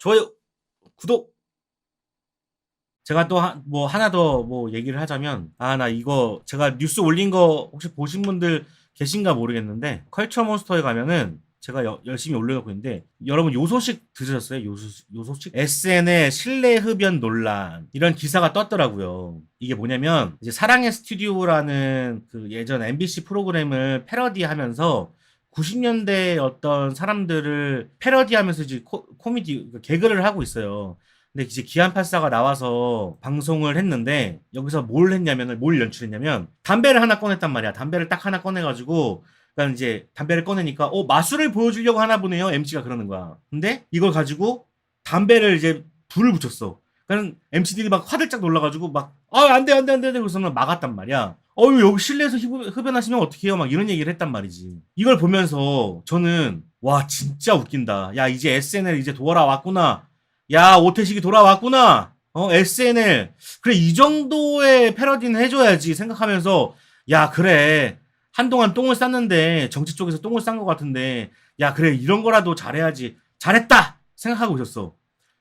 좋아요, 구독. 제가 또 뭐 하나 더 뭐 얘기를 하자면 아 나 이거 제가 뉴스 올린 거 혹시 보신 분들 계신가 모르겠는데 컬처 몬스터에 가면은 제가 여- 열심히 올려놓고 있는데 여러분 요 소식 들으셨어요? 요, 소, 요 소식? SN의 실내 흡연 논란 이런 기사가 떴더라고요. 이게 뭐냐면 이제 사랑의 스튜디오라는 그 예전 MBC 프로그램을 패러디하면서 90년대 어떤 사람들을 패러디하면서 이제 코, 코미디 그 개그를 하고 있어요. 근데 이제 기안84가 나와서 방송을 했는데 여기서 뭘 했냐면은 뭘 연출했냐면 담배를 하나 꺼냈단 말이야. 담배를 딱 하나 꺼내가지고 그러니까 이제 담배를 꺼내니까 어 마술을 보여주려고 하나 보네요. MC가 그러는 거야. 근데 이걸 가지고 담배를 이제 불을 붙였어. 그러니까 MC들이 막 화들짝 놀라가지고 막 아 안 돼 안 돼 안돼 그래서는 막았단 말이야. 어유 여기 실내에서 흡- 흡연 하시면 어떡해요? 막 이런 얘기를 했단 말이지. 이걸 보면서 저는 와 진짜 웃긴다. 야 이제 SNL 이제 돌아왔구나. 야 오태식이 돌아왔구나. 어 SNL 그래 이 정도의 패러디는 해줘야지 생각하면서 야 그래 한동안 똥을 쌌는데 정치 쪽에서 똥을 싼 것 같은데 야 그래 이런 거라도 잘해야지 잘했다 생각하고 있었어.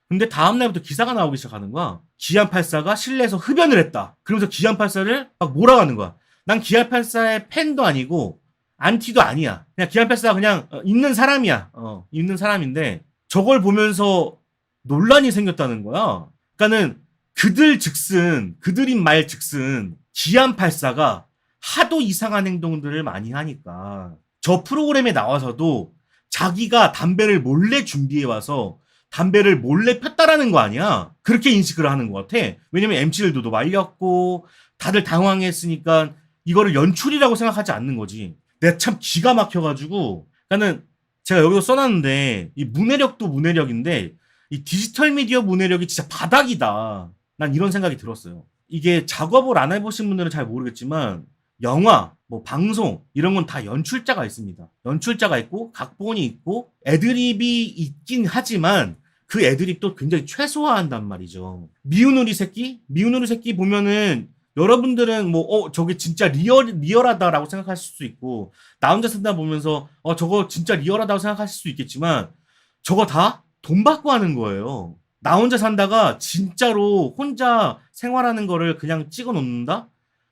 근데 다음날부터 기사가 나오기 시작하는 거야. 기안84가 실내에서 흡연을 했다. 그러면서 기안84를 막 몰아가는 거야. 난 기안84의 팬도 아니고 안티도 아니야. 그냥 기안84가 그냥 어, 있는 사람이야. 어, 있는 사람인데 저걸 보면서 논란이 생겼다는 거야. 그러니까는 그들 즉슨 그들인 말 즉슨 기안84가 하도 이상한 행동들을 많이 하니까 저 프로그램에 나와서도 자기가 담배를 몰래 준비해 와서 담배를 몰래 폈다라는 거 아니야? 그렇게 인식을 하는 것 같아. 왜냐면 MC들도 말렸고 다들 당황했으니까 이거를 연출이라고 생각하지 않는 거지. 내가 참 기가 막혀가지고 그러니까는 제가 여기서 써놨는데 이 문해력도 문해력인데 이 디지털 미디어 문해력이 진짜 바닥이다. 난 이런 생각이 들었어요. 이게 작업을 안 해보신 분들은 잘 모르겠지만 영화, 뭐 방송 이런 건 다 연출자가 있습니다. 연출자가 있고 각본이 있고 애드립이 있긴 하지만 그 애드립도 굉장히 최소화한단 말이죠. 미운 우리 새끼, 미운 우리 새끼 보면은 여러분들은 뭐 어 저게 진짜 리얼 리얼하다라고 생각하실 수 있고 나 혼자 산다 보면서 어 저거 진짜 리얼하다고 생각하실 수 있겠지만 저거 다 돈 받고 하는 거예요. 나 혼자 산다가 진짜로 혼자 생활하는 거를 그냥 찍어 놓는다?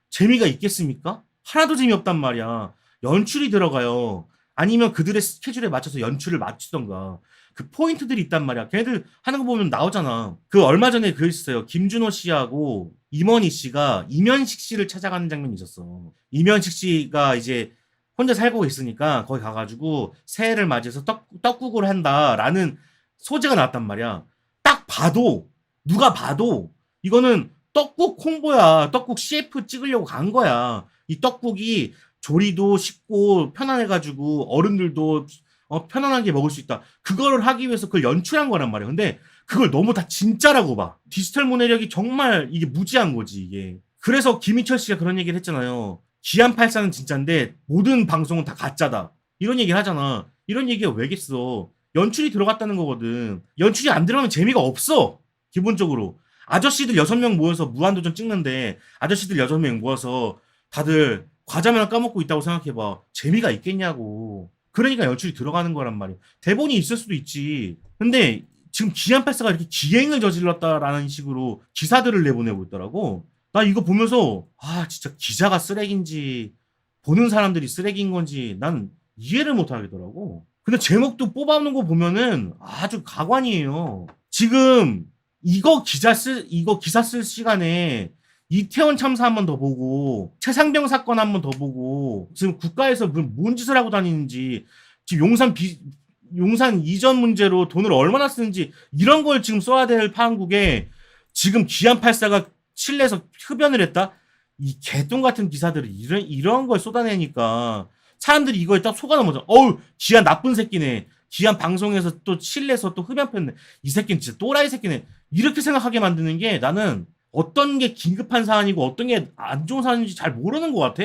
재미가 있겠습니까? 하나도 재미없단 말이야. 연출이 들어가요. 아니면 그들의 스케줄에 맞춰서 연출을 맞추던가. 그 포인트들이 있단 말이야. 걔네들 하는 거 보면 나오잖아. 그 얼마 전에 그 있어요. 김준호 씨하고 임원희 씨가 이면식 씨를 찾아가는 장면이 있었어. 이면식 씨가 이제 혼자 살고 있으니까 거기 가가지고 새해를 맞이해서 떡, 떡국을 한다라는 소재가 나왔단 말이야. 딱 봐도, 누가 봐도, 이거는 떡국 홍보야. 떡국 CF 찍으려고 간 거야. 이 떡국이 조리도 쉽고 편안해가지고 어른들도 어, 편안하게 먹을 수 있다. 그거를 하기 위해서 그걸 연출한 거란 말이야. 근데 그걸 너무 다 진짜라고 봐. 디지털 문해력이 정말 이게 무지한 거지, 이게. 그래서 김희철 씨가 그런 얘기를 했잖아요. 기안84는 진짜인데 모든 방송은 다 가짜다. 이런 얘기를 하잖아. 이런 얘기가 왜겠어. 연출이 들어갔다는 거거든. 연출이 안 들어가면 재미가 없어. 기본적으로. 아저씨들 6명 모여서 무한도전 찍는데 아저씨들 6명 모여서 다들 과자만 을 까먹고 있다고 생각해봐. 재미가 있겠냐고. 그러니까 연출이 들어가는 거란 말이야. 대본이 있을 수도 있지. 근데 지금 기안84가 이렇게 기행을 저질렀다라는 식으로 기사들을 내보내고 있더라고. 나 이거 보면서 아 진짜 기자가 쓰레기인지 보는 사람들이 쓰레기인 건지 난 이해를 못 하겠더라고. 근데 제목도 뽑아오는 거 보면은 아주 가관이에요. 지금 이거 기자 쓸 이거 기사 쓸 시간에 이태원 참사 한 번 더 보고 최상병 사건 한 번 더 보고 지금 국가에서 뭔, 뭔 짓을 하고 다니는지 지금 용산 비 용산 이전 문제로 돈을 얼마나 쓰는지 이런 걸 지금 써야 될 판국에 지금 기안84가 실내에서 흡연을 했다? 이 개똥 같은 기사들을 이런 이런 걸 쏟아내니까 사람들이 이거에 딱 속아 넘어져. 어우 기안 나쁜 새끼네 기안 방송에서 또 실내에서 또 흡연 폈네 이 새끼는 진짜 또라이 새끼네 이렇게 생각하게 만드는 게 나는 어떤 게 긴급한 사안이고 어떤 게 안 좋은 사안인지 잘 모르는 것 같아.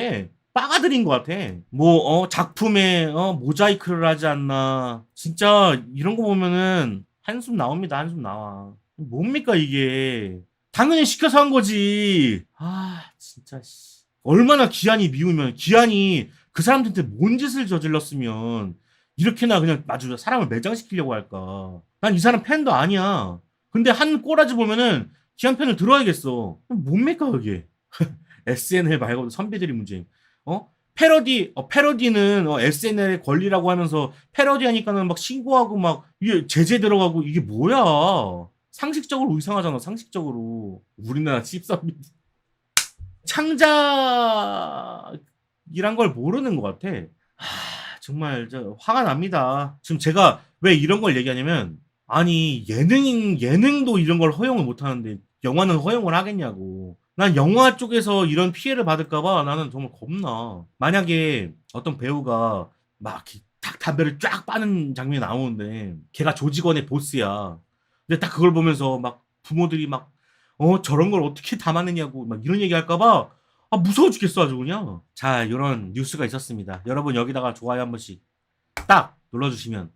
빠가들인 것 같아. 뭐, 어, 작품에, 어, 모자이크를 하지 않나. 진짜, 이런 거 보면은, 한숨 나옵니다. 한숨 나와. 뭡니까, 이게. 당연히 시켜서 한 거지. 아, 진짜, 씨. 얼마나 기한이 미우면, 기한이 그 사람들한테 뭔 짓을 저질렀으면, 이렇게나 그냥 아주 사람을 매장시키려고 할까? 난 이 사람 팬도 아니야. 근데 한 꼬라지 보면은 기한 편을 들어야겠어. 뭡니까 그게? SNL 말고도 선배들이 문제. 어? 패러디, 어, 패러디는 어, SNL의 권리라고 하면서 패러디 하니까는 막 신고하고 막 이게 제재 들어가고 이게 뭐야? 상식적으로 이상하잖아. 상식적으로 우리나라 씹사비 창작이란 걸 모르는 것 같아. 하, 정말 저 화가 납니다. 지금 제가 왜 이런 걸 얘기하냐면 아니 예능인 예능도 이런 걸 허용을 못 하는데 영화는 허용을 하겠냐고. 난 영화 쪽에서 이런 피해를 받을까봐 나는 정말 겁나. 만약에 어떤 배우가 막 탁 담배를 쫙 빠는 장면이 나오는데 걔가 조직원의 보스야. 근데 딱 그걸 보면서 막 부모들이 막 어 저런 걸 어떻게 담아내냐고 막 이런 얘기 할까봐 아 무서워 죽겠어 아주 그냥. 자 이런 뉴스가 있었습니다. 여러분 여기다가 좋아요 한 번씩 딱 눌러주시면